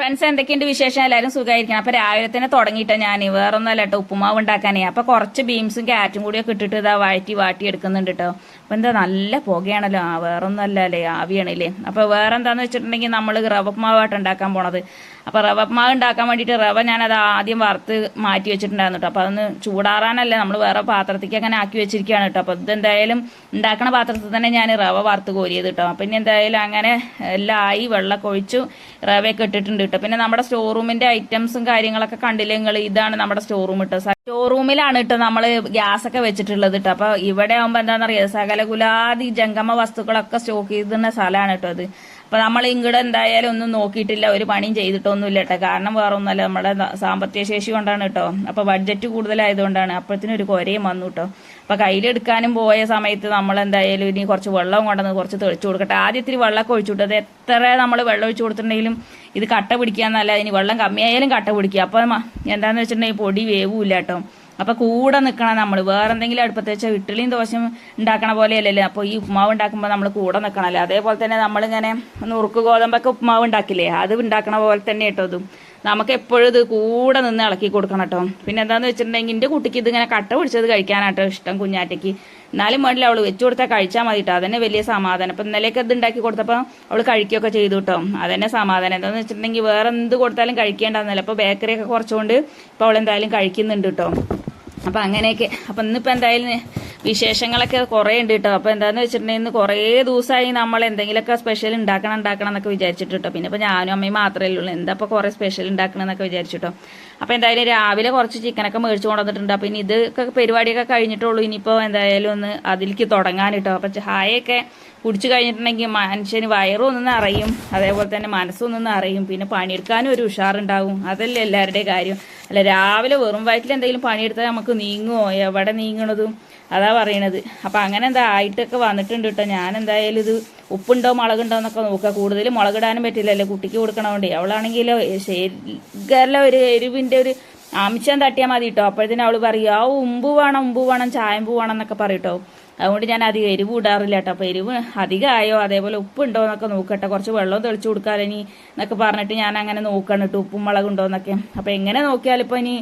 Friends എന്തൊക്കെയുണ്ട് വിശേഷം? എല്ലാവരും സുഖമായിരിക്കണം. അപ്പോൾ രാവിലെ തന്നെ തുടങ്ങിയിട്ടാ ഞാൻ വേറെ അല്ല കേട്ടോ. ഉപ്പുമാവ് ഉണ്ടാക്കാനേ. അപ്പോൾ കുറച്ച് ബീൻസും ക്യാരറ്റും കൂടിയൊക്കെ ഇട്ടിട്ട് ഇതാ വഴറ്റി വാട്ടി എടുക്കുന്നുണ്ട് കേട്ടോ. അപ്പോൾ എന്താ നല്ല പുകയാണല്ലോ. ആ വേറെ അല്ല? അല്ലേ ആവിയാണല്ലേ. അപ്പോൾ വേറെ എന്താണെന്ന് വെച്ചിട്ടുണ്ടെങ്കിൽ നമ്മൾ റവ ഉപ്പുമാവായിട്ട് ഉണ്ടാക്കാൻ പോണത്. അപ്പോൾ റവ ഉപ്പുമാവ് ഉണ്ടാക്കാൻ വേണ്ടിയിട്ട് റവ ഞാനത് ആദ്യം വറുത്ത് മാറ്റി വെച്ചിട്ടുണ്ടായിരുന്നു കേട്ടോ. അപ്പോൾ അതൊന്ന് ചൂടാറാനല്ലേ. നമ്മൾ വേറെ പാത്രത്തേക്ക് അങ്ങനെ ആക്കി വെച്ചിരിക്കുകയാണ് കേട്ടോ. അപ്പൊ ഇതെന്തായാലും ഉണ്ടാക്കണ പാത്രത്തിൽ തന്നെ ഞാൻ റവ വറുത്ത് കോരിയത് കേട്ടോ. അപ്പൊ ഇനി എന്തായാലും അങ്ങനെ എല്ലാം ആയി വെള്ളമൊക്കെ ഒഴിച്ചു റവയൊക്കെ ഇട്ടിട്ടുണ്ട് കേട്ടോ. പിന്നെ നമ്മുടെ സ്റ്റോർ റൂമിന്റെ ഐറ്റംസും കാര്യങ്ങളൊക്കെ കണ്ടില്ലേ നിങ്ങൾ? ഇതാണ് നമ്മുടെ സ്റ്റോർ റൂം സ്റ്റോറൂമിലാണ് സ്റ്റോർ റൂമിലാണ് ഇട്ട് നമ്മൾ ഗ്യാസ് ഒക്കെ വെച്ചിട്ടുള്ളത് കേട്ടോ അപ്പൊ ഇവിടെ ആകുമ്പോൾ സകല കുലാതി ജംഗമ വസ്തുക്കളൊക്കെ സ്റ്റോക്ക് ചെയ്തിരുന്ന സ്ഥലമാണ് കേട്ടോ അത്. അപ്പൊ നമ്മൾ ഇങ്ങോട്ട് എന്തായാലും ഒന്നും നോക്കിയിട്ടില്ല. ഒരു പണിയും ചെയ്തിട്ടൊന്നുമില്ല കേട്ടോ കാരണം വേറെ ഒന്നുമല്ല നമ്മുടെ സാമ്പത്തിക ശേഷി കൊണ്ടാണ് കേട്ടോ അപ്പൊ ബഡ്ജറ്റ് കൂടുതലായതുകൊണ്ടാണ്. അപ്പോഴത്തേനും ഒരു കൊരയും വന്നു കേട്ടോ അപ്പൊ കയ്യിലെടുക്കാനും പോയ സമയത്ത് നമ്മൾ എന്തായാലും ഇനി കുറച്ച് വെള്ളം കൊണ്ടുവന്ന് കുറച്ച് തെളിച്ചു കൊടുക്കട്ടെ. ആദ്യം ഇത്തിരി വെള്ളമൊക്കെ ഒഴിച്ചു എത്ര നമ്മൾ വെള്ളം ഒഴിച്ചു കൊടുത്തിട്ടുണ്ടെങ്കിലും ഇത് കട്ട പിടിക്കാന്നല്ല ഇനി വെള്ളം കമ്മിയായാലും കട്ട പിടിക്കുക. അപ്പൊ മ- എന്താന്ന് വെച്ചിട്ടുണ്ടെങ്കിൽ പൊടി വേവൂല്ല കേട്ടോ. അപ്പൊ കൂടെ നിൽക്കണം നമ്മൾ വേറെ എന്തെങ്കിലും അടുപ്പത്ത് വെച്ചാൽ ഇഡ്ഡലിയും ദോശയും ഉണ്ടാക്കണ പോലെയല്ലല്ലോ. അപ്പോൾ ഈ ഉപ്മാവ് ഉണ്ടാക്കുമ്പോൾ നമ്മൾ കൂടെ നിൽക്കണമല്ലോ അതേപോലെ തന്നെ നമ്മളിങ്ങനെ നുറുക്ക് ഗോതമ്പൊക്കെ ഉപ്മാവ് ഉണ്ടാക്കില്ലേ? അത് ഉണ്ടാക്കണ പോലെ തന്നെ കേട്ടോ ഇതും. നമുക്ക് എപ്പോഴും ഇത് കൂടെ നിന്ന് ഇളക്കി കൊടുക്കണം കേട്ടോ. പിന്നെ എന്താന്ന് വെച്ചിട്ടുണ്ടെങ്കിൽ എന്റെ കുട്ടിക്ക് ഇതിങ്ങനെ കട്ട പിടിച്ചത് കഴിക്കാനാട്ടോ ഇഷ്ടം കുഞ്ഞാറ്റയ്ക്ക്. എന്നാലും വേണ്ടില്ല അവൾ വെച്ചു കൊടുത്താൽ കഴിച്ചാൽ മതി കേട്ടോ അതന്നെ വലിയ സമാധാനം. ഇപ്പം ഇന്നലെയൊക്കെ ഇത് ഉണ്ടാക്കി കൊടുത്തപ്പോൾ അവൾ കഴിക്കുകയൊക്കെ ചെയ്തു കേട്ടോ അതന്നെ സമാധാനം. എന്താന്ന് വെച്ചിട്ടുണ്ടെങ്കിൽ വേറെ എന്ത് കൊടുത്താലും കഴിക്കേണ്ടെന്നല്ല അപ്പോൾ ബേക്കറിയൊക്കെ കുറച്ചുകൊണ്ട് ഇപ്പോൾ അവൾ എന്തായാലും കഴിക്കുന്നുണ്ട് കേട്ടോ അപ്പൊ അങ്ങനെയൊക്കെ. അപ്പൊ ഇന്നിപ്പോ എന്തായാലും വിശേഷങ്ങളൊക്കെ കുറേ ഉണ്ട് കേട്ടോ അപ്പൊ എന്താന്ന് വെച്ചിട്ടുണ്ടെങ്കിൽ ഇന്ന് കുറേ ദിവസമായി നമ്മൾ എന്തെങ്കിലുമൊക്കെ സ്പെഷ്യൽ ഉണ്ടാക്കണം ഉണ്ടാക്കണം എന്നൊക്കെ വിചാരിച്ചിട്ട് കേട്ടോ പിന്നെ ഇപ്പൊ ഞാനും അമ്മയും മാത്രമേ ഉള്ളൂ. എന്താ ഇപ്പൊ കുറെ സ്പെഷ്യൽ ഉണ്ടാക്കണം എന്നൊക്കെ വിചാരിച്ചിട്ടോ. അപ്പൊ എന്തായാലും രാവിലെ കുറച്ച് ചിക്കനൊക്കെ മേടിച്ചു കൊണ്ടുവന്നിട്ടുണ്ട്. അപ്പൊ ഇനി ഇതൊക്കെ പരിപാടിയൊക്കെ കഴിഞ്ഞിട്ടുള്ളൂ. ഇനിയിപ്പോ എന്തായാലും ഒന്ന് അതിലേക്ക് തുടങ്ങാൻ കേട്ടോ. അപ്പൊ ചായയൊക്കെ കുടിച്ചു കഴിഞ്ഞിട്ടുണ്ടെങ്കിൽ മനുഷ്യന് വയറും ഒന്ന് അറിയും അതേപോലെ തന്നെ മനസ്സും ഒന്ന് അറിയും പിന്നെ പണിയെടുക്കാനും ഒരു ഉഷാറുണ്ടാവും. അതല്ലേ എല്ലാവരുടെയും കാര്യം. അല്ല രാവിലെ വെറും വയറ്റിൽ എന്തെങ്കിലും പണിയെടുത്താൽ നമുക്ക് നീങ്ങുമോ എവിടെ നീങ്ങണതും? അതാ പറയണത്. അപ്പൊ അങ്ങനെ എന്താ ആയിട്ടൊക്കെ വന്നിട്ടുണ്ട് കേട്ടോ. ഞാൻ എന്തായാലും ഇത് ഉപ്പുണ്ടോ മുളകുണ്ടോ എന്നൊക്കെ നോക്കുക. കൂടുതൽ മുളകിടാനും പറ്റില്ലല്ലോ കുട്ടിക്ക് കൊടുക്കണോണ്ടേ. അവളാണെങ്കിൽ ശരിക്കല്ല ഒരു എരിവിന്റെ ഒരു അംശം തട്ടിയാൽ മതി കേട്ടോ അപ്പോഴത്തേനും അവൾ പറയും ആ ഉമ്പ് വേണം ഉമ്പ് വേണം ചായമ്പ് വേണം എന്നൊക്കെ പറയും അതുകൊണ്ട് ഞാൻ അധികം എരിവ് ഇടാറില്ല കേട്ടോ. അപ്പോൾ എരിവ് അധികമായോ അതേപോലെ ഉപ്പുണ്ടോ എന്നൊക്കെ നോക്കട്ടെ. കുറച്ച് വെള്ളം തെളിച്ചു കൊടുക്കാതെ ഇനി എന്നൊക്കെ പറഞ്ഞിട്ട് ഞാൻ അങ്ങനെ നോക്കണം കേട്ടോ. ഉപ്പും മുളകുണ്ടോ എന്നൊക്കെ. അപ്പോൾ എങ്ങനെ നോക്കിയാലും ഇപ്പോൾ ഇനി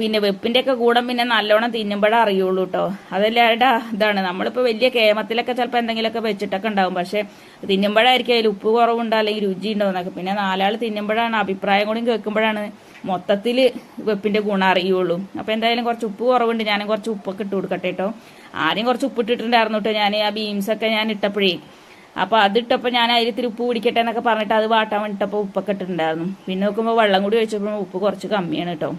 പിന്നെ വെപ്പിന്റെ ഒക്കെ കൂടെ പിന്നെ നല്ലോണം തിന്നുമ്പോഴേ അറിയുള്ളൂ കേട്ടോ. അതല്ലാടാ ഇതാണ്. നമ്മളിപ്പോൾ വലിയ കേമത്തിലൊക്കെ ചിലപ്പോൾ എന്തെങ്കിലുമൊക്കെ വെച്ചിട്ടൊക്കെ ഉണ്ടാവും. പക്ഷേ തിന്നുമ്പോഴായിരിക്കും അതിൽ ഉപ്പ് കുറവുണ്ടോ അല്ലെങ്കിൽ രുചി ഉണ്ടോ എന്നൊക്കെ. പിന്നെ നാലാൾ തിന്നുമ്പോഴാണ് അഭിപ്രായം കൂടി കേൾക്കുമ്പോഴാണ് മൊത്തത്തിൽ വെപ്പിന്റെ ഗുണം അറിയുള്ളൂ. അപ്പോൾ എന്തായാലും കുറച്ച് ഉപ്പ് കുറവുണ്ട്. ഞാനും കുറച്ച് ഉപ്പൊക്കെ ഇട്ട് കൊടുക്കട്ടെ കേട്ടോ. ആദ്യം കുറച്ച് ഉപ്പ് ഇട്ടിട്ടുണ്ടായിരുന്നു കേട്ടോ ഞാൻ ആ ബീൻസൊക്കെ ഞാൻ ഇട്ടപ്പോഴേ. അപ്പോൾ അതിട്ടപ്പോൾ ഞാൻ അതിൽ ഇത്തിരി ഉപ്പ് പിടിക്കട്ടെ എന്നൊക്കെ പറഞ്ഞിട്ട് അത് വാട്ടാൻ വേണ്ടിട്ടപ്പോൾ ഉപ്പൊക്കെ ഇട്ടിട്ടുണ്ടായിരുന്നു. പിന്നെ നോക്കുമ്പോൾ വെള്ളം കൂടി ഒഴിച്ചപ്പോൾ ഉപ്പ് കുറച്ച് കമ്മിയാണ് കേട്ടോ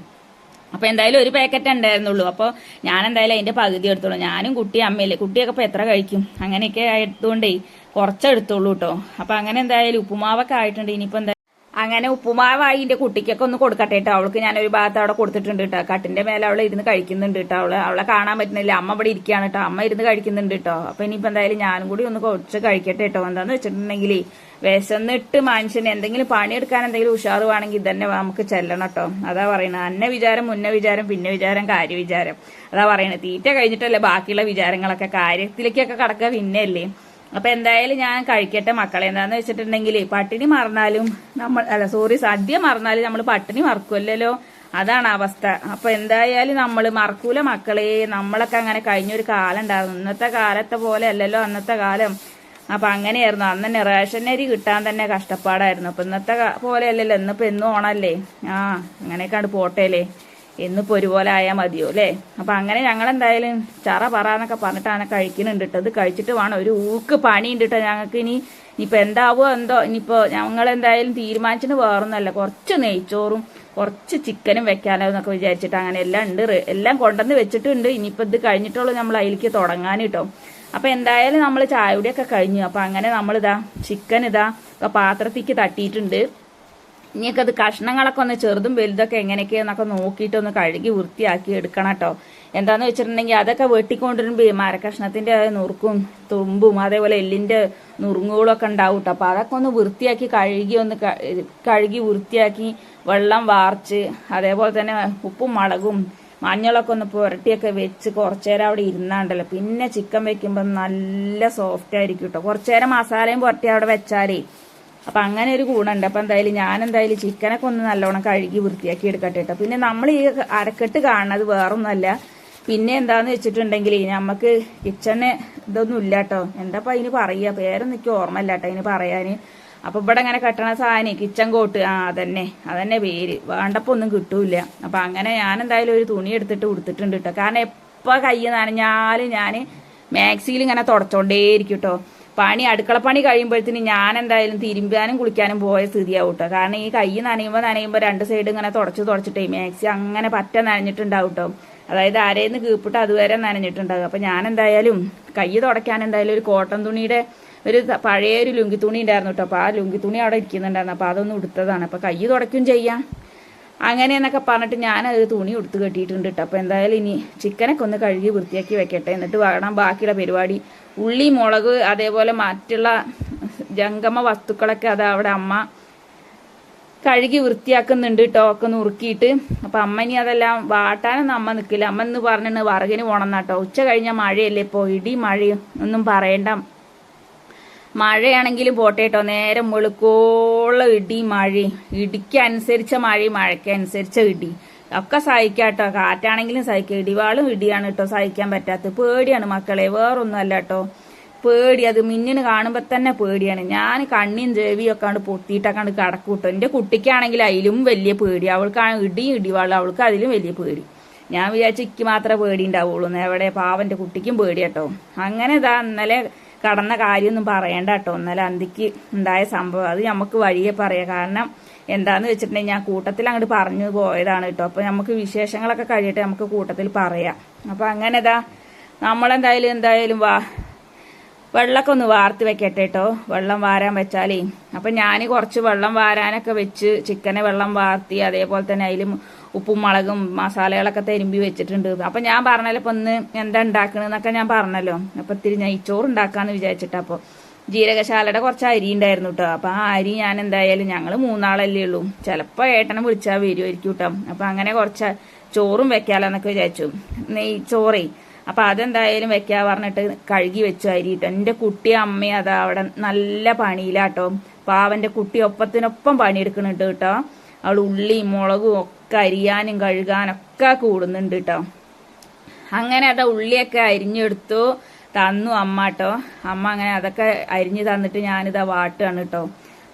അപ്പോൾ എന്തായാലും ഒരു പാക്കറ്റ് ഉണ്ടായിരുന്നുള്ളൂ. അപ്പോൾ ഞാൻ എന്തായാലും അതിന്റെ പകുതി എടുത്തോളൂ ഞാനും കുട്ടി അമ്മയില്ലേ കുട്ടിയൊക്കെ ഇപ്പോൾ എത്ര കഴിക്കും? അങ്ങനെയൊക്കെ ആയതുകൊണ്ടേ കുറച്ചെടുത്തോളൂ കേട്ടോ അപ്പോൾ അങ്ങനെ എന്തായാലും ഉപ്പുമാവൊക്കെ ആയിട്ടുണ്ട്. ഇനിയിപ്പോൾ എന്താ അങ്ങനെ ഉപ്പുമാവായി എന്റെ കുട്ടിക്കൊക്കെ ഒന്ന് കൊടുക്കട്ടെ കേട്ടോ അവൾക്ക് ഞാൻ ഒരു ഭാഗത്ത് അവിടെ കൊടുത്തിട്ടുണ്ട് കേട്ടോ കട്ടിന്റെ മേലെ അവളെ ഇരുന്ന് കഴിക്കുന്നുണ്ട് കേട്ടോ അവളെ അവളെ കാണാൻ പറ്റുന്നില്ല. അമ്മ ഇവിടെ ഇരിക്കുകയാണ് കേട്ടോ അമ്മ ഇരുന്ന് കഴിക്കുന്നുണ്ട് കേട്ടോ അപ്പൊ ഇനിയിപ്പോ എന്തായാലും ഞാനും കൂടി ഒന്ന് കുറച്ച് കഴിക്കട്ടെ കേട്ടോ എന്താന്ന് വെച്ചിട്ടുണ്ടെങ്കിൽ വിശന്നിട്ട് മനുഷ്യന് എന്തെങ്കിലും പണിയെടുക്കാൻ എന്തെങ്കിലും ഉഷാറ് വേണമെങ്കിൽ ഇതന്നെ നമുക്ക് ചെല്ലണം കേട്ടോ അതാ പറയുന്നത് അന്ന വിചാരം മുന്ന വിചാരം പിന്നെ വിചാരം കാര്യ വിചാരം. അതാ പറയുന്നത് തീറ്റ കഴിഞ്ഞിട്ടല്ലേ ബാക്കിയുള്ള വിചാരങ്ങളൊക്കെ കാര്യത്തിലേക്കൊക്കെ കടക്കുക പിന്നെയല്ലേ. അപ്പൊ എന്തായാലും ഞാൻ കഴിക്കട്ടെ മക്കളെ. എന്താന്ന് വെച്ചിട്ടുണ്ടെങ്കിൽ പട്ടിണി മറന്നാലും നമ്മൾ അല്ല സോറി സദ്യ മറന്നാലും നമ്മൾ പട്ടിണി മറക്കുമല്ലോ അതാണ് അവസ്ഥ. അപ്പൊ എന്തായാലും നമ്മൾ മറക്കൂല മക്കളെ. നമ്മളൊക്കെ അങ്ങനെ കഴിഞ്ഞൊരു കാലം ഉണ്ടായിരുന്നു. ഇന്നത്തെ കാലത്തെ പോലെ അല്ലല്ലോ അന്നത്തെ കാലം. അപ്പൊ അങ്ങനെയായിരുന്നു. അന്ന് തന്നെ റേഷൻ അരി കിട്ടാൻ തന്നെ കഷ്ടപ്പാടായിരുന്നു. അപ്പൊ ഇന്നത്തെ പോലെ അല്ലല്ലോ. ഇന്നിപ്പോ എന്നും ഓണല്ലേ? ആ അങ്ങനെയൊക്കെയാണ് പോട്ടേലേ എന്നിപ്പോ ഒരുപോലെ ആയാൽ മതിയോ അല്ലേ? അപ്പം അങ്ങനെ ഞങ്ങൾ എന്തായാലും ചറ പറ എന്നൊക്കെ പറഞ്ഞിട്ടാണ് കഴിക്കുന്നുണ്ട് കേട്ടോ ഇത് കഴിച്ചിട്ട് വേണം ഒരു ഊക്ക് പണിയുണ്ട് കേട്ടോ ഞങ്ങൾക്ക് ഇനി. ഇനിയിപ്പോൾ എന്താവോ എന്തോ ഇനിയിപ്പോൾ ഞങ്ങൾ എന്തായാലും തീരുമാനിച്ചിട്ട് വേറൊന്നല്ല കുറച്ച് നെയ്ച്ചോറും കുറച്ച് ചിക്കനും വെക്കാനോ എന്നൊക്കെ വിചാരിച്ചിട്ട് അങ്ങനെ എല്ലാം ഉണ്ട്. എല്ലാം കൊണ്ടുവന്ന് വെച്ചിട്ടുണ്ട്. ഇനിയിപ്പോൾ ഇത് കഴിഞ്ഞിട്ടുള്ളൂ നമ്മൾ അതിലേക്ക് തുടങ്ങാൻ കേട്ടോ അപ്പോൾ എന്തായാലും നമ്മൾ ചായുടിയൊക്കെ കഴിഞ്ഞു. അപ്പം അങ്ങനെ നമ്മളിതാ ചിക്കൻ ഇതാ പാത്രത്തേക്ക് തട്ടിയിട്ടുണ്ട്. ഇനിയൊക്കെ അത് കഷ്ണങ്ങളൊക്കെ ഒന്ന് ചെറുതും വലുതൊക്കെ എങ്ങനെയൊക്കെയെന്നൊക്കെ നോക്കിയിട്ട് ഒന്ന് കഴുകി വൃത്തിയാക്കി എടുക്കണം കേട്ടോ. എന്താന്ന് വെച്ചിട്ടുണ്ടെങ്കിൽ അതൊക്കെ വെട്ടിക്കൊണ്ടിരുമ്പോൾ മരക്കഷ്ണത്തിന്റെ നുറുക്കും തുമ്പും അതേപോലെ എല്ലിന്റെ നുറുങ്ങുകളും ഒക്കെ ഉണ്ടാവും കേട്ടോ. അപ്പൊ അതൊക്കെ ഒന്ന് വൃത്തിയാക്കി കഴുകി ഒന്ന് കഴുകി വൃത്തിയാക്കി വെള്ളം വാർച്ച് അതേപോലെ തന്നെ ഉപ്പും മുളകും മഞ്ഞളൊക്കെ ഒന്ന് പുരട്ടിയൊക്കെ വെച്ച് കുറച്ചേരം അവിടെ ഇരുന്നാണ്ടല്ലോ. പിന്നെ ചിക്കൻ വെക്കുമ്പോൾ നല്ല സോഫ്റ്റ് ആയിരിക്കും കേട്ടോ. കുറച്ചേരം മസാലയും പുരട്ടി അവിടെ വെച്ചാലേ അപ്പം അങ്ങനെ ഒരു ഗുണമുണ്ട്. അപ്പം എന്തായാലും ഞാൻ എന്തായാലും ചിക്കനൊക്കെ ഒന്ന് നല്ലോണം കഴുകി വൃത്തിയാക്കി എടുക്കട്ടെ കേട്ടോ പിന്നെ നമ്മൾ ഈ അരക്കെട്ട് കാണുന്നത് വേറൊന്നുമല്ല പിന്നെ എന്താന്ന് വെച്ചിട്ടുണ്ടെങ്കിൽ നമുക്ക് കിച്ചണ് ഇതൊന്നും ഇല്ല കേട്ടോ എന്താ അതിന് പറയുക പേരൊന്നും എനിക്ക് ഓർമ്മയില്ല കേട്ടോ അതിന് പറയാൻ അപ്പം ഇവിടെ അങ്ങനെ കെട്ടണ സാധനം കിച്ചൺ കോട്ട്. ആ അതന്നെ. അതന്നെ പേര്. വേണ്ടപ്പോൾ ഒന്നും കിട്ടൂല അപ്പം അങ്ങനെ ഞാൻ എന്തായാലും ഒരു തുണി എടുത്തിട്ട് ഉടുത്തിട്ടുണ്ട് കേട്ടോ കാരണം എപ്പോൾ കൈ നനഞ്ഞാലും ഞാൻ മാക്സിയിൽ ഇങ്ങനെ തുടച്ചോണ്ടേയിരിക്കും കേട്ടോ പണി അടുക്കളപ്പണി കഴിയുമ്പോഴത്തേന് ഞാൻ എന്തായാലും തിരുമ്പാനും കുളിക്കാനും പോയ സ്ഥിതിയാവും കേട്ടോ കാരണം ഈ കൈ നനയുമ്പോൾ നനയുമ്പോൾ രണ്ട് സൈഡ് ഇങ്ങനെ തുടച്ച് തുടച്ചിട്ടേ മാക്സി അങ്ങനെ പറ്റ നനഞ്ഞിട്ടുണ്ടാവും കേട്ടോ അതായത് ആരേന്ന് കീപ്പിട്ട് അതുവരെ നനഞ്ഞിട്ടുണ്ടാകും അപ്പം ഞാൻ എന്തായാലും കൈ തുടയ്ക്കാൻ എന്തായാലും ഒരു കോട്ടൺ തുണിയുടെ ഒരു പഴയ ഒരു ലുങ്കി തുണി ഉണ്ടായിരുന്നു കേട്ടോ അപ്പോൾ ആ ലുങ്കി തുണി അവിടെ ഇരിക്കുന്നുണ്ടായിരുന്നു. അപ്പോൾ അതൊന്നും ഉടുത്തതാണ്. അപ്പോൾ കൈ തുടയ്ക്കും ചെയ്യാം. അങ്ങനെ എന്നൊക്കെ പറഞ്ഞിട്ട് അത് തുണി ഉടുത്ത് കെട്ടിയിട്ടുണ്ട് കേട്ടോ അപ്പോൾ എന്തായാലും ഇനി ചിക്കനൊക്കെ ഒന്ന് കഴുകി വൃത്തിയാക്കി വെക്കട്ടെ. എന്നിട്ട് വേണം ബാക്കിയുള്ള പരിപാടി ഉള്ളി മുളക് അതേപോലെ മറ്റുള്ള ജംഗമ വസ്തുക്കളൊക്കെ അത് അവിടെ അമ്മ കഴുകി വൃത്തിയാക്കുന്നുണ്ട് ഒക്കെ നുറുക്കിയിട്ട് അപ്പം അമ്മ ഇനി അതെല്ലാം വാട്ടാനൊന്നും അമ്മ നിൽക്കില്ല അമ്മ എന്ന് പറഞ്ഞിട്ട് വറകിന് പോണം എന്നാട്ടോ ഉച്ച കഴിഞ്ഞാൽ മഴയല്ലേ ഇപ്പോൾ ഇടി മഴയും. ഒന്നും പറയണ്ട. മഴയാണെങ്കിലും പോട്ടെ കേട്ടോ നേരെ വെളുക്കോളം ഇടി മഴയും ഇടിക്കനുസരിച്ച മഴയും മഴയ്ക്ക് അനുസരിച്ച ഇടി. ഒക്കെ സഹിക്കാം കേട്ടോ കാറ്റാണെങ്കിലും സഹിക്കാം. ഇടിവാളും ഇടിയാണ് കേട്ടോ സഹിക്കാൻ പറ്റാത്തത്. പേടിയാണ് മക്കളെ. വേറൊന്നും അല്ല കേട്ടോ പേടി. അത് മിന്നിന് കാണുമ്പോൾ തന്നെ പേടിയാണ്. ഞാൻ കണ്ണിയും ജേവിയും ഒക്കെ കണ്ട് പൊത്തിയിട്ടൊക്കെ കണ്ട് കേട്ടോ എന്റെ കുട്ടിക്കാണെങ്കിൽ അതിലും വലിയ പേടി. അവൾക്കാണ് ഇടിയും ഇടിവാളും. അവൾക്ക് അതിലും വലിയ പേടി. ഞാൻ വിചാരിച്ചു ഇക്ക് മാത്രമേ പേടി ഉണ്ടാവുള്ളൂ. എവിടെ? പാവന്റെ കുട്ടിക്കും പേടി കേട്ടോ അങ്ങനെ ഇതാ ഇന്നലെ കടന്ന കാര്യമൊന്നും പറയണ്ട കേട്ടോ. ഇന്നലെ അന്തിക്ക് ഉണ്ടായ സംഭവം. അത് നമുക്ക് വഴിയെ പറയാം. കാരണം എന്താന്ന് വെച്ചിട്ടുണ്ടെങ്കിൽ ഞാൻ കൂട്ടത്തിൽ അങ്ങോട്ട് പറഞ്ഞു പോയതാണ് കേട്ടോ. അപ്പൊ നമുക്ക് വിശേഷങ്ങളൊക്കെ കഴിയട്ടെ നമുക്ക് കൂട്ടത്തിൽ പറയാം. അപ്പൊ അങ്ങനെ ഇതാ നമ്മളെന്തായാലും എന്തായാലും വാ വെള്ളമൊക്കെ ഒന്ന് വാർത്ത് വെക്കട്ടെ കേട്ടോ. വെള്ളം വാരാൻ വെച്ചാലേ. അപ്പം ഞാൻ കുറച്ച് വെള്ളം വാരാനൊക്കെ വെച്ച് ചിക്കനെ വെള്ളം വാർത്തി അതേപോലെ തന്നെ അതിലും ഉപ്പും മുളകും മസാലകളൊക്കെ തരുമ്പി വെച്ചിട്ടുണ്ട്. അപ്പം ഞാൻ പറഞ്ഞല്ലോ ഇപ്പം ഒന്ന് എന്താ ഉണ്ടാക്കണെന്നൊക്കെ ഞാൻ പറഞ്ഞല്ലോ. അപ്പം ഇത്തിരി നെയ്ച്ചോറ് ഉണ്ടാക്കാന്ന് വിചാരിച്ചിട്ട് അപ്പോൾ ജീരകശാലയുടെ കുറച്ച് അരി ഉണ്ടായിരുന്നു കേട്ടോ അപ്പം ആ അരി ഞാൻ എന്തായാലും ഞങ്ങൾ മൂന്നാളല്ലേ ഉള്ളൂ. ചിലപ്പോ ഏട്ടനെ വിളിച്ചാൽ വരുമായിരിക്കും കേട്ടോ അപ്പം അങ്ങനെ കുറച്ച് ചോറും വെക്കാലോന്നൊക്കെ വിചാരിച്ചു. നെയ്ച്ചോറേ. അപ്പൊ അതെന്തായാലും വെക്കാ പറഞ്ഞിട്ട് കഴുകി വെച്ചു അരിയിട്ട് എന്റെ കുട്ടി അമ്മയും അതാ അവിടെ നല്ല പണിയിലാട്ടോ പാവന്റെ കുട്ടി ഒപ്പത്തിനൊപ്പം പണിയെടുക്കുന്നുണ്ട് കേട്ടോ അവൾ ഉള്ളി മുളകും ഒക്കെ അരിയാനും കഴുകാനൊക്കെ കൂടുന്നുണ്ട് കേട്ടോ അങ്ങനെ അതാ ഉള്ളിയൊക്കെ അരിഞ്ഞെടുത്തു തന്നു അമ്മ കേട്ടോ അമ്മ അങ്ങനെ അതൊക്കെ അരിഞ്ഞു തന്നിട്ട് ഞാനിതാ വാട്ടുകയാണ് കേട്ടോ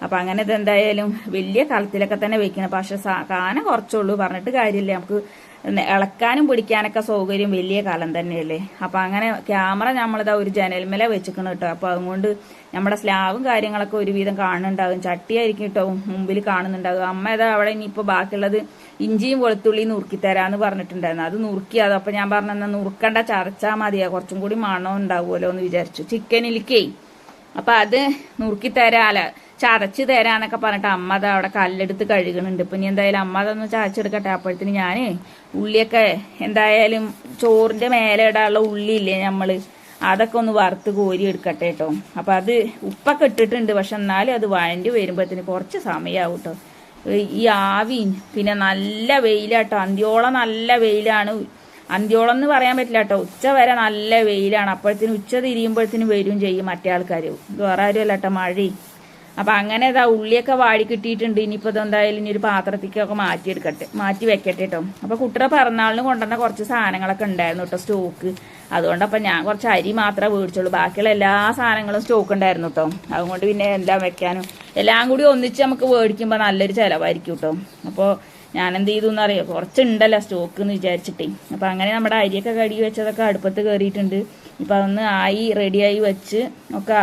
അപ്പൊ അങ്ങനെ ഇതെന്തായാലും വലിയ കളത്തിലൊക്കെ തന്നെ വെക്കണം. പക്ഷെ സാധനം കുറച്ചുള്ളൂ പറഞ്ഞിട്ട് കാര്യമില്ല. നമുക്ക് ഇളക്കാനും പിടിക്കാനൊക്കെ സൗകര്യം വലിയ കാലം തന്നെയല്ലേ. അപ്പൊ അങ്ങനെ ക്യാമറ നമ്മളിതാ ഒരു ജനൽമല വെച്ചിക്കണം കേട്ടോ. അപ്പൊ അതുകൊണ്ട് നമ്മുടെ സ്ലാവും കാര്യങ്ങളൊക്കെ ഒരുവിധം കാണുന്നുണ്ടാകും. ചട്ടിയായിരിക്കും കേട്ടോ മുമ്പിൽ കാണുന്നുണ്ടാകും അമ്മ ഏതാ അവിടെ ഇനിയിപ്പോ ബാക്കിയുള്ളത് ഇഞ്ചിയും വെളുത്തുള്ളിയും നുറുക്കി പറഞ്ഞിട്ടുണ്ടായിരുന്നു. അത് നുറുക്കി അത് അപ്പൊ ഞാൻ പറഞ്ഞ നുറുക്കണ്ട ചതച്ചാ മതിയാ. കുറച്ചും കൂടി മണം ഉണ്ടാവുമല്ലോ എന്ന് വിചാരിച്ചു. ചിക്കനിലേക്കേ. അപ്പൊ അത് നുറുക്കി തരാല ചതച്ച് തരാന്നൊക്കെ പറഞ്ഞിട്ട് അമ്മ അത് അവിടെ കല്ലെടുത്ത് കഴുകണുണ്ട്. ഇപ്പൊ ഇനി എന്തായാലും അമ്മ അതൊന്ന് ചതച്ചെടുക്കട്ടെ അപ്പോഴത്തേന് ഞാൻ ഉള്ളിയൊക്കെ എന്തായാലും ചോറിന്റെ മേലെ ഇടാനുള്ള ഉള്ളി ഇല്ലേ നമ്മൾ അതൊക്കെ ഒന്ന് വറുത്ത് കോരി എടുക്കട്ടെ കേട്ടോ അപ്പൊ അത് ഉപ്പൊക്കെ ഇട്ടിട്ടുണ്ട്. പക്ഷെ എന്നാലും അത് വഴണ്ടി വരുമ്പോഴത്തേന് കുറച്ച് സമയമാവും കേട്ടോ ഈ ആവിയും പിന്നെ നല്ല വെയിലാട്ടോ അന്ത്യോളം നല്ല വെയിലാണ്. അന്ത്യോളം എന്ന് പറയാൻ പറ്റില്ല കേട്ടോ ഉച്ച വരെ നല്ല വെയിലാണ്. അപ്പോഴത്തേനും ഉച്ച തിരിയുമ്പോഴത്തേനും വരും ചെയ്യും മറ്റേ ആൾക്കാർ വേറെ ആരും അല്ല കേട്ടോ മഴയും അപ്പൊ അങ്ങനെ ഇതാ ഉള്ളിയൊക്കെ വാടി കിട്ടിയിട്ടുണ്ട്. ഇനിയിപ്പോ ഇതെന്തായാലും ഇനി ഒരു പാത്രത്തിക്കൊക്കെ മാറ്റിയെടുക്കട്ടെ. മാറ്റി വെക്കട്ടെ കേട്ടോ അപ്പൊ കുട്ടിയുടെ പിറന്നാളിന് കൊണ്ടുവന്ന കുറച്ച് സാധനങ്ങളൊക്കെ ഉണ്ടായിരുന്നു കേട്ടോ സ്റ്റോക്ക്. അതുകൊണ്ട് അപ്പൊ ഞാൻ കുറച്ച് അരി മാത്രമേ മേടിച്ചുള്ളൂ. ബാക്കിയുള്ള എല്ലാ സാധനങ്ങളും സ്റ്റോക്ക് ഉണ്ടായിരുന്നു കേട്ടോ അതുകൊണ്ട് പിന്നെ എല്ലാം വെക്കാനും എല്ലാം കൂടി ഒന്നിച്ച് നമുക്ക് മേടിക്കുമ്പോൾ നല്ലൊരു ചിലവായിരിക്കും കേട്ടോ അപ്പോൾ ഞാൻ എന്ത് ചെയ്തു എന്നറിയോ? കുറച്ചുണ്ടല്ലോ സ്റ്റോക്ക് എന്ന് വിചാരിച്ചിട്ടേ. അപ്പൊ അങ്ങനെ നമ്മുടെ അരിയൊക്കെ കഴുകി വെച്ചതൊക്കെ അടുപ്പത്ത് കയറിയിട്ടുണ്ട് ഇപ്പൊ അതൊന്ന് ആയി റെഡിയായി വെച്ച് ഒക്കെ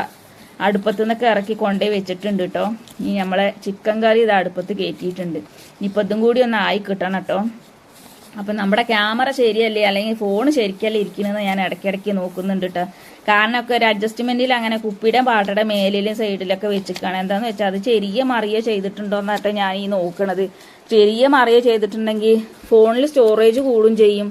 അടുപ്പത്തു നിന്നൊക്കെ ഇറക്കി കൊണ്ടേ വെച്ചിട്ടുണ്ട് കേട്ടോ ഇനി നമ്മളെ ചിക്കൻ കറി ഇത് അടുപ്പത്ത് കയറ്റിയിട്ടുണ്ട് ഇനിയിപ്പോൾ ഇതും കൂടി ഒന്ന് ആയി കിട്ടണം കേട്ടോ അപ്പം നമ്മുടെ ക്യാമറ ശരിയല്ലേ? അല്ലെങ്കിൽ ഫോൺ ശരിക്കല്ലേ ഇരിക്കണമെന്ന് ഞാൻ ഇടയ്ക്കിടയ്ക്ക് നോക്കുന്നുണ്ട് കേട്ടോ കാരണം ഒക്കെ ഒരു അഡ്ജസ്റ്റ്മെന്റിൽ അങ്ങനെ കുപ്പിയുടെ പാട്ടയുടെ മേലിലും സൈഡിലൊക്കെ വെച്ചിരിക്കുകയാണ്. എന്താന്ന് വെച്ചാൽ അത് ചെറിയ മറിയോ ചെയ്തിട്ടുണ്ടോ എന്നിട്ട് ഞാൻ ഈ നോക്കണത്. ചെറിയ മറിയോ ചെയ്തിട്ടുണ്ടെങ്കിൽ ഫോണിൽ സ്റ്റോറേജ് കൂടും ചെയ്യും.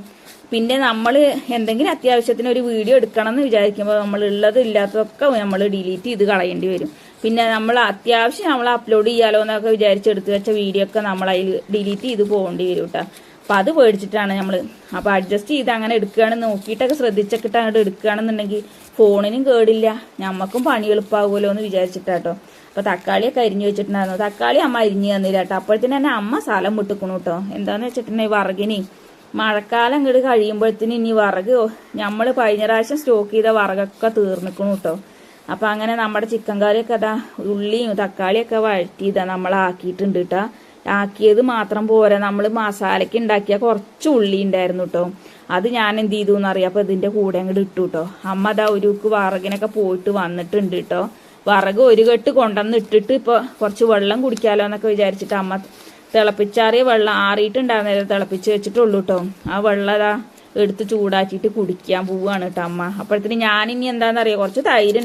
പിന്നെ നമ്മൾ എന്തെങ്കിലും അത്യാവശ്യത്തിന് ഒരു വീഡിയോ എടുക്കണം എന്ന് വിചാരിക്കുമ്പോൾ നമ്മൾ ഉള്ളത് ഇല്ലാത്തതൊക്കെ നമ്മൾ ഡിലീറ്റ് ചെയ്ത് കളയേണ്ടി വരും. പിന്നെ നമ്മൾ അത്യാവശ്യം നമ്മൾ അപ്ലോഡ് ചെയ്യാലോ എന്നൊക്കെ വിചാരിച്ച് എടുത്തു വെച്ച വീഡിയോ ഒക്കെ നമ്മൾ അതിൽ ഡിലീറ്റ് ചെയ്ത് പോകേണ്ടി വരും കേട്ടോ അപ്പം അത് പേടിച്ചിട്ടാണ് നമ്മൾ അപ്പോൾ അഡ്ജസ്റ്റ് ചെയ്ത് അങ്ങനെ എടുക്കുകയാണെന്ന് നോക്കിയിട്ടൊക്കെ ശ്രദ്ധിച്ചൊക്കെ അങ്ങോട്ട് എടുക്കുകയാണെന്നുണ്ടെങ്കിൽ ഫോണിനും കേടില്ല. ഞമ്മക്കും പണി എളുപ്പമാകുമല്ലോ എന്ന് വിചാരിച്ചിട്ടാട്ടോ അപ്പോൾ തക്കാളിയൊക്കെ അരിഞ്ഞു വെച്ചിട്ടുണ്ടായിരുന്നു. തക്കാളി അമ്മ അരിഞ്ഞു തന്നില്ല കേട്ടോ അപ്പോഴത്തേന് തന്നെ അമ്മ സ്ഥലം വിട്ടുക്കണു കേട്ടോ എന്താണെന്ന് വെച്ചിട്ടുണ്ടെങ്കിൽ വറകിന് മഴക്കാലം ഇങ്ങോട്ട് കഴിയുമ്പോഴത്തേന് ഇനി വറക് നമ്മൾ കഴിഞ്ഞ പ്രാവശ്യം സ്റ്റോക്ക് ചെയ്ത വറകൊക്കെ തീർന്നിക്കണു കേട്ടോ അപ്പൊ അങ്ങനെ നമ്മുടെ ചിക്കൻ കറിയൊക്കെ അതാ ഉള്ളിയും തക്കാളിയൊക്കെ വഴറ്റിയതാ നമ്മൾ ആക്കിയിട്ടുണ്ട് കേട്ടോ ആക്കിയത് മാത്രം പോരെ നമ്മൾ മസാലയ്ക്ക് ഉണ്ടാക്കിയ കുറച്ച് ഉള്ളി ഉണ്ടായിരുന്നു കേട്ടോ അത് ഞാൻ എന്ത് ചെയ്തു എന്നറിയാം? അപ്പൊ ഇതിന്റെ കൂടെ അങ്ങോട്ട് ഇട്ടു കേട്ടോ അമ്മ അതാ ഒരു വറകിനൊക്കെ പോയിട്ട് വന്നിട്ടുണ്ട് കേട്ടോ വറക് ഒരു കെട്ട് കൊണ്ടുവന്ന് ഇട്ടിട്ട് ഇപ്പൊ കുറച്ച് വെള്ളം കുടിക്കാലോ എന്നൊക്കെ വിചാരിച്ചിട്ട് അമ്മ തിളപ്പിച്ചാറിയ വെള്ളം ആറിയിട്ടുണ്ടായിരുന്നില്ല തിളപ്പിച്ച് വെച്ചിട്ടുള്ളൂ കേട്ടോ ആ വെള്ളം അതാ എടുത്ത് ചൂടാക്കിയിട്ട് കുടിക്കാൻ പോവുകയാണ് കേട്ടോ അമ്മ. അപ്പോഴത്തേന് ഞാനിനി എന്താണെന്നറിയാം കുറച്ച് തൈര്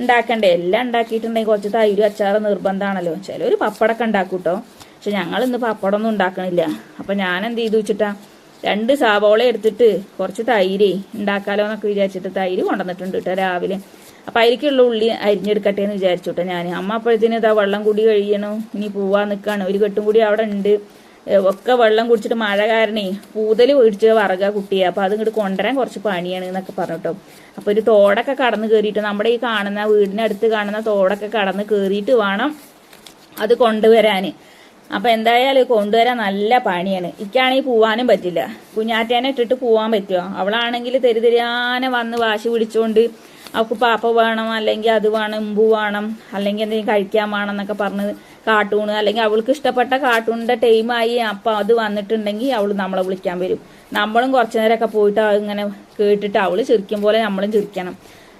ഉണ്ടാക്കണ്ടേ? എല്ലാം ഉണ്ടാക്കിയിട്ടുണ്ടെങ്കിൽ കുറച്ച് തൈര് അച്ചാറ് നിർബന്ധമാണല്ലോ ചിലർ പപ്പടമൊക്കെ ഉണ്ടാക്കും കേട്ടോ പക്ഷെ ഞങ്ങൾ ഇന്ന് പപ്പടമൊന്നും ഉണ്ടാക്കണില്ല. അപ്പം ഞാൻ എന്ത് ചെയ്തു വെച്ചിട്ടാ രണ്ട് സവാള എടുത്തിട്ട് കുറച്ച് തൈര് ഉണ്ടാക്കാലോ എന്നൊക്കെ വിചാരിച്ചിട്ട് തൈര് കൊണ്ടുവന്നിട്ടുണ്ട് കേട്ടോ രാവിലെ. അപ്പം അതിലേക്കുള്ള ഉള്ളി അരിഞ്ഞെടുക്കട്ടെ എന്ന് വിചാരിച്ചോട്ടെ ഞാൻ അമ്മ അപ്പോഴത്തേന് ഇതാ വെള്ളം കൂടി കഴിയണം ഇനി പോവാൻ നിൽക്കുകയാണ് ഒരു കെട്ടും കൂടി അവിടെ ഉണ്ട്. ഒക്കെ വെള്ളം കുടിച്ചിട്ട് മഴ കാരണേ പൂതൽ പിടിച്ച് വറക കുട്ടിയെ. അപ്പം അത് ഇങ്ങോട്ട് കൊണ്ടുവരാൻ കുറച്ച് പണിയാണ് എന്നൊക്കെ പറഞ്ഞിട്ടോ. അപ്പോൾ ഒരു തോടൊക്കെ കടന്ന് കയറിയിട്ട് നമ്മുടെ ഈ കാണുന്ന വീടിനടുത്ത് കാണുന്ന തോടൊക്കെ കടന്ന് കയറിയിട്ട് വേണം അത് കൊണ്ടുവരാൻ അപ്പം എന്തായാലും കൊണ്ടുവരാൻ നല്ല പണിയാണ്. ഇക്കാണെങ്കിൽ പോവാനും പറ്റില്ല. കുഞ്ഞാറ്റേനെ ഇട്ടിട്ട് പോവാൻ പറ്റുമോ അവളാണെങ്കിൽ തെരുതെരിയാനെ വന്ന് വാശി പിടിച്ചുകൊണ്ട് അവൾക്ക് പാപ്പ വേണം അല്ലെങ്കിൽ അത് വേണം ഉമ്പു വേണം അല്ലെങ്കിൽ എന്തെങ്കിലും കഴിക്കാൻ വേണം എന്നൊക്കെ പറഞ്ഞ് കാർട്ടൂൺ അല്ലെങ്കിൽ അവൾക്ക് ഇഷ്ടപ്പെട്ട കാർട്ടൂണിന്റെ ടൈമായി അപ്പം അത് വന്നിട്ടുണ്ടെങ്കിൽ അവൾ നമ്മളെ വിളിക്കാൻ വരും. നമ്മളും കുറച്ചു നേരമൊക്കെ പോയിട്ട് ഇങ്ങനെ കേട്ടിട്ട് അവൾ ചിരിക്കും പോലെ നമ്മളും ചിരിക്കണം.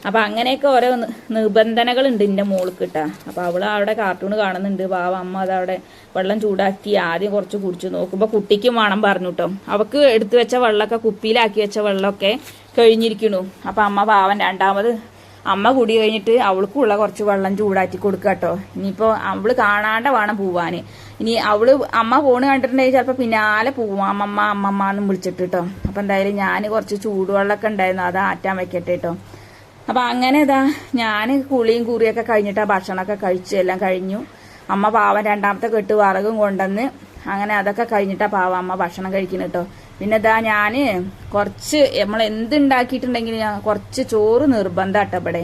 അപ്പൊ അങ്ങനെയൊക്കെ ഓരോ നിബന്ധനകളുണ്ട് എന്റെ മോൾക്ക് കിട്ടാ അപ്പൊ അവൾ അവിടെ കാർട്ടൂൺ കാണുന്നുണ്ട്. പാവ അമ്മ അതവിടെ വെള്ളം ചൂടാക്കി ആദ്യം കുറച്ച് കുടിച്ചു നോക്കുമ്പോൾ കുട്ടിക്കും വേണം പറഞ്ഞു കേട്ടോ അവക്ക് എടുത്തു വെച്ച വെള്ളമൊക്കെ കുപ്പിയിലാക്കി വെച്ച വെള്ളമൊക്കെ കഴിഞ്ഞിരിക്കണു. അപ്പൊ അമ്മ പാവൻ രണ്ടാമത് അമ്മ കുടി കഴിഞ്ഞിട്ട് അവൾക്കുള്ള കുറച്ച് വെള്ളം ചൂടാക്കി കൊടുക്കുക കേട്ടോ. ഇനിയിപ്പോ അവൾ കാണാണ്ട് വേണം പോവാന്. ഇനി അവൾ അമ്മ പോണ് കണ്ടിട്ടുണ്ടെങ്കിൽ ചിലപ്പോ പിന്നാലെ പോവും. അമ്മമ്മ അമ്മമ്മ എന്നും വിളിച്ചിട്ട് കേട്ടോ. അപ്പൊ എന്തായാലും ഞാൻ കുറച്ച് ചൂടുവെള്ളമൊക്കെ ഉണ്ടായിരുന്നു. അത് ആറ്റാൻ വെക്കട്ടെ കേട്ടോ. അപ്പൊ അങ്ങനെ ഇതാ ഞാൻ കുളിയും കൂറിയൊക്കെ കഴിഞ്ഞിട്ട് ആ ഭക്ഷണമൊക്കെ കഴിച്ചു എല്ലാം കഴിഞ്ഞു. അമ്മ പാവൻ രണ്ടാമത്തെ കെട്ട് വറകും കൊണ്ടുവന്ന് അങ്ങനെ അതൊക്കെ കഴിഞ്ഞിട്ടാ പാവ അമ്മ ഭക്ഷണം കഴിക്കുന്നു കേട്ടോ. പിന്നെ ഇതാ ഞാൻ കുറച്ച് നമ്മൾ എന്തുണ്ടാക്കിയിട്ടുണ്ടെങ്കിലും ഞാൻ കുറച്ച് ചോറ് നിർബന്ധമാട്ടോ ഇവിടെ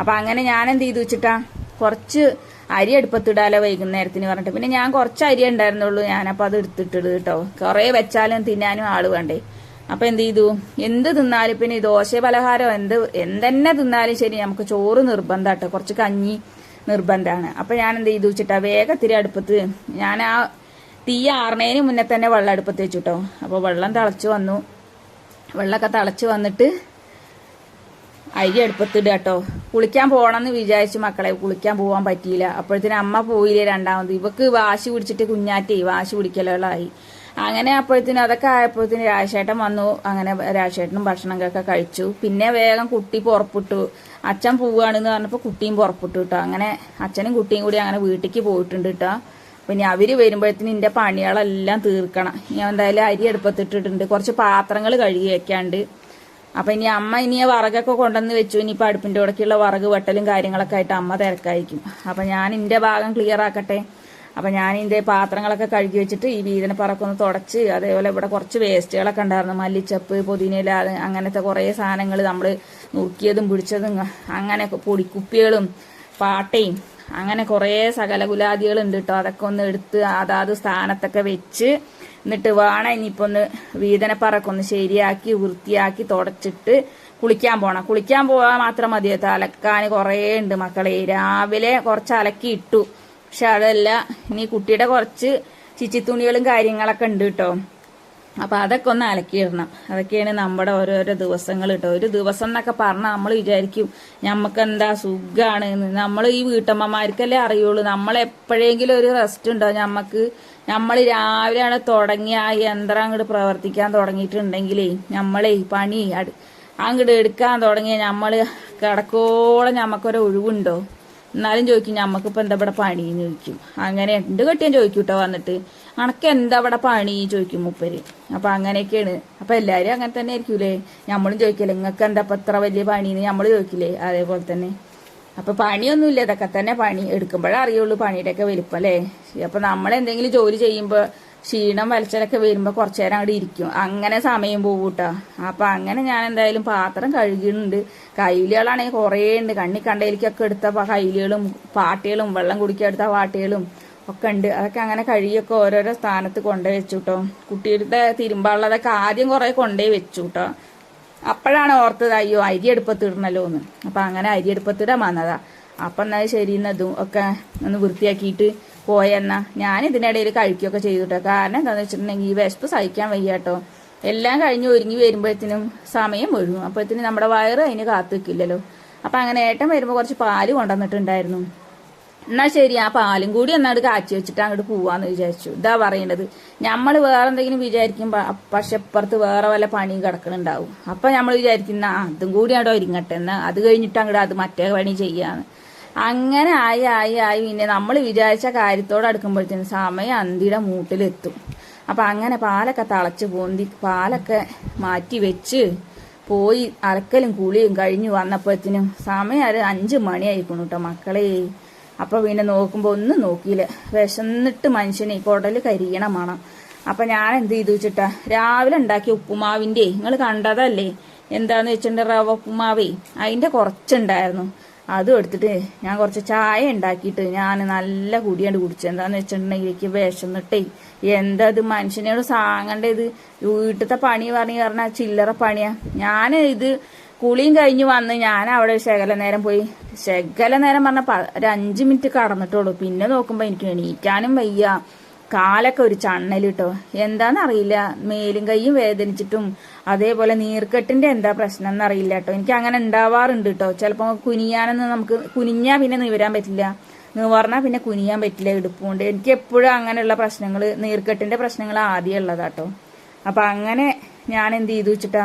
അപ്പൊ അങ്ങനെ ഞാൻ എന്ത് ചെയ്തു വെച്ചിട്ടാ കുറച്ച് അരി അടുപ്പത്തിടാലോ വൈകുന്നേരത്തിന് പറഞ്ഞിട്ട്. പിന്നെ ഞാൻ കുറച്ച് അരി ഉണ്ടായിരുന്നുള്ളൂ ഞാനപ്പോൾ അത് എടുത്തിട്ടിട് കേട്ടോ കുറേ വെച്ചാലും തിന്നാനും ആൾ വേണ്ടേ. അപ്പൊ എന്ത് ചെയ്തു എന്ത് തിന്നാലും പിന്നെ ദോശ പലഹാരം എന്ത് എന്തെന്നെ തിന്നാലും ശരി നമുക്ക് ചോറ് നിർബന്ധമാട്ടോ കുറച്ച് കഞ്ഞി നിർബന്ധമാണ് അപ്പൊ ഞാൻ എന്ത് ചെയ്തു വെച്ചിട്ടാ വേഗത്തിരി അടുപ്പത്ത് ഞാൻ ആ തീ ആറണേന് മുന്നേ തന്നെ വെള്ളം അടുപ്പത്ത് വെച്ചു കേട്ടോ അപ്പോൾ വെള്ളം തിളച്ചു വന്നു. വെള്ളമൊക്കെ തിളച്ചു വന്നിട്ട് അരി അടുപ്പത്തിടുക കേട്ടോ കുളിക്കാൻ പോകണമെന്ന് വിചാരിച്ചു മക്കളെ. കുളിക്കാൻ പോകാൻ പറ്റിയില്ല. അപ്പോഴത്തേന് അമ്മ പോയില്ലേ രണ്ടാമത്. ഇവക്ക് വാശി പിടിച്ചിട്ട് കുഞ്ഞാറ്റേ വാശി പിടിക്കലുകളായി. അങ്ങനെ അപ്പോഴത്തേനും അതൊക്കെ ആയപ്പോഴത്തേന് രാജേട്ടൻ വന്നു. അങ്ങനെ രാജേട്ടനും ഭക്ഷണങ്ങളൊക്കെ കഴിച്ചു. പിന്നെ വേഗം കുട്ടി പുറപ്പെട്ടു. അച്ഛൻ പോവുകയാണെന്ന് പറഞ്ഞപ്പോൾ കുട്ടിയും പുറപ്പെട്ടു കേട്ടോ. അങ്ങനെ അച്ഛനും കുട്ടിയും കൂടി അങ്ങനെ വീട്ടിലേക്ക് പോയിട്ടുണ്ട് കേട്ടോ. പിന്നെ അവർ വരുമ്പോഴത്തേന് ഇന്റെ പണികളെല്ലാം തീർക്കണം. ഞാൻ എന്തായാലും അരി അടുപ്പത്തിട്ടിട്ടുണ്ട്. കുറച്ച് പാത്രങ്ങൾ കഴുകി വെക്കാണ്ട് അപ്പൊ ഇനി അമ്മ ഇനി വറകൊക്കെ കൊണ്ടുവന്ന് വെച്ചു. ഇനിയിപ്പോ അടുപ്പിന്റെ ഇടയ്ക്കുള്ള വറക് വെട്ടലും കാര്യങ്ങളൊക്കെ ആയിട്ട് അമ്മ തിരക്കായിരിക്കും. അപ്പൊ ഞാൻ ഇന്റെ ഭാഗം ക്ലിയർ ആക്കട്ടെ. അപ്പൊ ഞാൻ ഇതിന്റെ പാത്രങ്ങളൊക്കെ കഴുകി വെച്ചിട്ട് ഈ വീതന പറക്കൊന്ന് തുടച്ച് അതേപോലെ ഇവിടെ കുറച്ച് വേസ്റ്റുകളൊക്കെ ഉണ്ടായിരുന്നു. മല്ലിച്ചപ്പ് പുതിനയില അങ്ങനത്തെ കുറേ സാധനങ്ങൾ നമ്മൾ നുറുക്കിയതും പിടിച്ചതും അങ്ങനെയൊക്കെ പൊടിക്കുപ്പികളും പാട്ടയും അങ്ങനെ കുറേ സകലകുലാദികളുണ്ട് കേട്ടോ അതൊക്കെ ഒന്ന് എടുത്ത് അതാത് സ്ഥാനത്തൊക്കെ വെച്ച് എന്നിട്ട് വേണം ഇനിയിപ്പോ ഒന്ന് വീതനപ്പറൊക്കെ ഒന്ന് ശരിയാക്കി വൃത്തിയാക്കി തുടച്ചിട്ട് കുളിക്കാൻ പോണം. കുളിക്കാൻ പോകാൻ മാത്രം മതി അലക്കാൻ കുറേ ഉണ്ട് മക്കളെ. രാവിലെ കുറച്ച് അലക്കി ഇട്ടു. പക്ഷെ അതല്ല ഇനി കുട്ടിയുടെ കുറച്ച് ചിച്ചിത്തുണികളും കാര്യങ്ങളൊക്കെ ഉണ്ട് കേട്ടോ അപ്പൊ അതൊക്കെ ഒന്ന് അലക്കിയിടണം. അതൊക്കെയാണ് നമ്മുടെ ഓരോരോ ദിവസങ്ങൾ കേട്ടോ ഒരു ദിവസം എന്നൊക്കെ പറഞ്ഞാൽ നമ്മൾ വിചാരിക്കും നമുക്ക് എന്താ സുഖമാണ് നമ്മൾ ഈ വീട്ടമ്മമാർക്കല്ലേ അറിയുള്ളൂ. നമ്മൾ എപ്പോഴെങ്കിലും ഒരു റെസ്റ്റ് ഉണ്ടോ? നമുക്ക് നമ്മൾ രാവിലെയാണ് തുടങ്ങി ആ യന്ത്രം അങ്ങോട്ട് പ്രവർത്തിക്കാൻ തുടങ്ങിയിട്ടുണ്ടെങ്കിലേ നമ്മളെ പണി അങ്ങോട്ട് എടുക്കാൻ തുടങ്ങിയ നമ്മൾ കിടക്കോളം ഞമ്മക്കൊരു ഒഴിവുണ്ടോ? എന്നാലും ചോദിക്കും ഞമ്മക്കിപ്പോ എന്താ ഇവിടെ പണി എന്ന് ചോദിക്കും. അങ്ങനെ എന്ത് കെട്ടിയാൻ ചോദിക്കൂട്ടോ വന്നിട്ട്. അണക്ക് എന്താ അവിടെ പണി? ചോദിക്കും മുപ്പര്. അപ്പൊ അങ്ങനെയൊക്കെയാണ്. അപ്പൊ എല്ലാരും അങ്ങനെ തന്നെ ആയിരിക്കൂലേ? നമ്മളും ചോദിക്കില്ലേ നിങ്ങൾക്ക് എന്താ ഇപ്പൊ ഇത്ര വലിയ പണിന്ന്? നമ്മൾ ചോദിക്കില്ലേ? അതേപോലെ തന്നെ. അപ്പൊ പണിയൊന്നുമില്ല. ഇതൊക്കെ തന്നെ പണി. എടുക്കുമ്പോഴേ അറിയുള്ളൂ പണിയുടെ ഒക്കെ വലിപ്പം അല്ലേ? അപ്പൊ നമ്മൾ എന്തെങ്കിലും ജോലി ചെയ്യുമ്പോ ക്ഷീണം വലിച്ചലൊക്കെ വരുമ്പോൾ കുറച്ചു നേരം അവിടെ ഇരിക്കും. അങ്ങനെ സമയം പോകും കേട്ടോ അപ്പം അങ്ങനെ ഞാൻ എന്തായാലും പാത്രം കഴുകിയിട്ടുണ്ട്. കൈലികളാണെങ്കിൽ കുറേ ഉണ്ട്. കണ്ണി കണ്ടയിലേക്കൊക്കെ എടുത്ത കൈലികളും പാട്ടികളും വെള്ളം കുടിക്കാൻ എടുത്ത പാട്ടികളും ഒക്കെ ഉണ്ട് അതൊക്കെ അങ്ങനെ കഴുകിയൊക്കെ ഓരോരോ സ്ഥാനത്ത് കൊണ്ടുപോയി വെച്ചു കേട്ടോ കുട്ടിയുടെ തിരുമ്പാളതൊക്കെ ആദ്യം കുറേ കൊണ്ടുപോയി വെച്ചു കേട്ടോ അപ്പോഴാണ് ഓർത്തത് അയ്യോ അരി അടുപ്പത്തിടണല്ലോ എന്ന് അപ്പം അങ്ങനെ അരി അടുപ്പത്തിടാൻ വന്നതാ. അപ്പം എന്നാൽ ശരി എന്നതും ഒക്കെ ഒന്ന് വൃത്തിയാക്കിയിട്ട് പോയെന്നാ ഞാൻ ഇതിനിടയിൽ കഴിക്കുകയൊക്കെ ചെയ്തുട്ടോ. കാരണം എന്താണെന്ന് വെച്ചിട്ടുണ്ടെങ്കിൽ ഈ വിശപ്പ് സഹിക്കാൻ വയ്യ കേട്ടോ എല്ലാം കഴിഞ്ഞ് ഒരുങ്ങി വരുമ്പോഴത്തേനും സമയം ഒഴുകും. അപ്പോഴത്തേനും നമ്മുടെ വയറ് അതിന് കാത്തു വെക്കില്ലല്ലോ. അപ്പം അങ്ങനെ ഏട്ടൻ വരുമ്പോൾ കുറച്ച് പാൽ കൊണ്ടുവന്നിട്ടുണ്ടായിരുന്നു. എന്നാ ശരി ആ പാലും കൂടി ഒന്നാട് കാച്ചി വെച്ചിട്ട് അങ്ങോട്ട് പോവാന്ന് വിചാരിച്ചു. ഇതാ പറയേണ്ടത് നമ്മൾ വേറെ എന്തെങ്കിലും വിചാരിക്കും പക്ഷെ ഇപ്പുറത്ത് വേറെ വല്ല പണി കിടക്കണുണ്ടാവും. അപ്പൊ നമ്മൾ വിചാരിക്കുന്ന അതും കൂടി അവിടെ ഒരുങ്ങട്ടെ എന്നാ അത് കഴിഞ്ഞിട്ട് അങ്ങോട്ട് അത് മറ്റേ പണി ചെയ്യാന്ന്. അങ്ങനെ ആയി ആയി ആയി പിന്നെ നമ്മൾ വിചാരിച്ച കാര്യത്തോട് അടുക്കുമ്പോഴത്തേനും സമയം അന്തിയുടെ മൂട്ടിലെത്തും. അപ്പൊ അങ്ങനെ പാലൊക്കെ തളച്ച് പോന്തി പാലൊക്കെ മാറ്റി വെച്ച് പോയി അരക്കലും കുളിയും കഴിഞ്ഞു വന്നപ്പോഴത്തേനും സമയം ഒരു അഞ്ച് മണിയായിരിക്കണം കേട്ടോ മക്കളെ. അപ്പൊ പിന്നെ നോക്കുമ്പോൾ ഒന്നും നോക്കിയില്ല. വിശന്നിട്ട് മനുഷ്യനെ കോടൽ കരിയണമാണ് അപ്പോൾ അപ്പൊ ഞാൻ എന്ത് ചെയ്തു വെച്ചിട്ടാ രാവിലെ ഉണ്ടാക്കിയ ഉപ്പുമാവിന്റെ നിങ്ങൾ കണ്ടതല്ലേ? എന്താന്ന് വെച്ചിട്ടുണ്ടെങ്കിൽ റവ ഉപ്പുമാവേ? അതിന്റെ കുറച്ചുണ്ടായിരുന്നു. അതും എടുത്തിട്ട് ഞാൻ കുറച്ച് ചായ ഉണ്ടാക്കിയിട്ട് ഞാൻ നല്ല കുടിയാണ്ട് കുടിച്ചു. എന്താന്ന് വെച്ചിട്ടുണ്ടെങ്കിൽ എനിക്ക് വിശന്നിട്ടേ. എന്താ ഇത് മനുഷ്യനോട് സാങ്ങണ്ട ഇത്? വീട്ടിലത്തെ പണി പറഞ്ഞു പറഞ്ഞാൽ ചില്ലറ പണിയാ. ഞാൻ ഇത് കുളിയും കഴിഞ്ഞ് വന്ന് ഞാൻ അവിടെ ശകല നേരം പോയി. ശകല നേരം പറഞ്ഞ ഒരു അഞ്ച് മിനിറ്റ് കടന്നിട്ടുള്ളൂ. പിന്നെ നോക്കുമ്പോൾ എനിക്ക് എണീക്കാനും വയ്യ. കാലൊക്കെ ഒരു ചണ്ണൽ കേട്ടോ എന്താണെന്നറിയില്ല മേലും കൈയും വേദനിച്ചിട്ടും അതേപോലെ നീർക്കെട്ടിന്റെ എന്താ പ്രശ്നം എന്നറിയില്ല കേട്ടോ. എനിക്ക് അങ്ങനെ ഉണ്ടാവാറുണ്ട് കേട്ടോ. ചിലപ്പോൾ കുനിയാനെന്ന് നമുക്ക് കുനിഞ്ഞാൽ പിന്നെ നിവരാൻ പറ്റില്ല. നിവർന്നാൽ പിന്നെ കുനിയാൻ പറ്റില്ല ഇടുപ്പുകൊണ്ട് എനിക്ക് എപ്പോഴും അങ്ങനെയുള്ള പ്രശ്നങ്ങൾ നീർക്കെട്ടിന്റെ പ്രശ്നങ്ങൾ ആദ്യം ഉള്ളതാട്ടോ അപ്പൊ അങ്ങനെ ഞാൻ എന്ത് ചെയ്തു വെച്ചിട്ടാ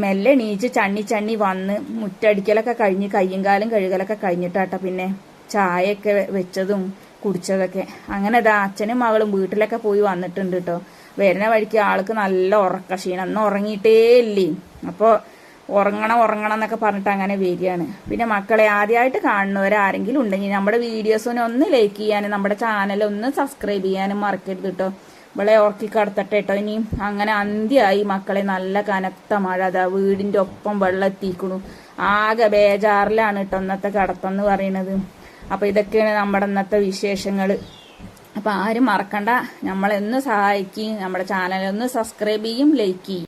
മെല്ലെ എണീച്ച് ചണ്ണി ചണ്ണി വന്ന് മുറ്റടിക്കലൊക്കെ കഴിഞ്ഞ് കയ്യും കാലും കഴുകലൊക്കെ കഴിഞ്ഞിട്ടാട്ടോ പിന്നെ ചായയൊക്കെ വെച്ചതും കുടിച്ചതൊക്കെ. അങ്ങനെ ഇതാ അച്ഛനും മകളും വീട്ടിലൊക്കെ പോയി വന്നിട്ടുണ്ട് കേട്ടോ വരുന്ന വഴിക്ക് ആൾക്ക് നല്ല ഉറക്ക ക്ഷീണം. അന്ന് ഉറങ്ങിയിട്ടേ ഇല്ലേ? അപ്പോൾ ഉറങ്ങണം ഉറങ്ങണം എന്നൊക്കെ പറഞ്ഞിട്ട് അങ്ങനെ വരികയാണ്. പിന്നെ മക്കളെ ആദ്യമായിട്ട് കാണുന്നവരാരെങ്കിലും ഉണ്ടെങ്കിൽ നമ്മുടെ വീഡിയോസിനെ ഒന്ന് ലൈക്ക് ചെയ്യാനും നമ്മുടെ ചാനൽ ഒന്ന് സബ്സ്ക്രൈബ് ചെയ്യാനും മറക്കരുത് കേട്ടോ ഇവളെ ഉറക്കി കടത്തട്ടെ കേട്ടോ ഇനിയും അങ്ങനെ അന്ത്യമായി മക്കളെ. നല്ല കനത്ത മഴ അതാ വീടിന്റെ ഒപ്പം വെള്ളം എത്തിക്കണു ആകെ ബേജാറിലാണ് കേട്ടോ ഇന്നത്തെ കടത്തെന്ന് പറയുന്നത് അപ്പൊ ഇതൊക്കെയാണ് നമ്മുടെ ഇന്നത്തെ വിശേഷങ്ങൾ അപ്പൊ ആരും മറക്കണ്ട. നമ്മളെ ഒന്ന് സഹായിക്കുകയും നമ്മുടെ ചാനലൊന്ന് സബ്സ്ക്രൈബ് ചെയ്യും ലൈക്ക് ചെയ്യും.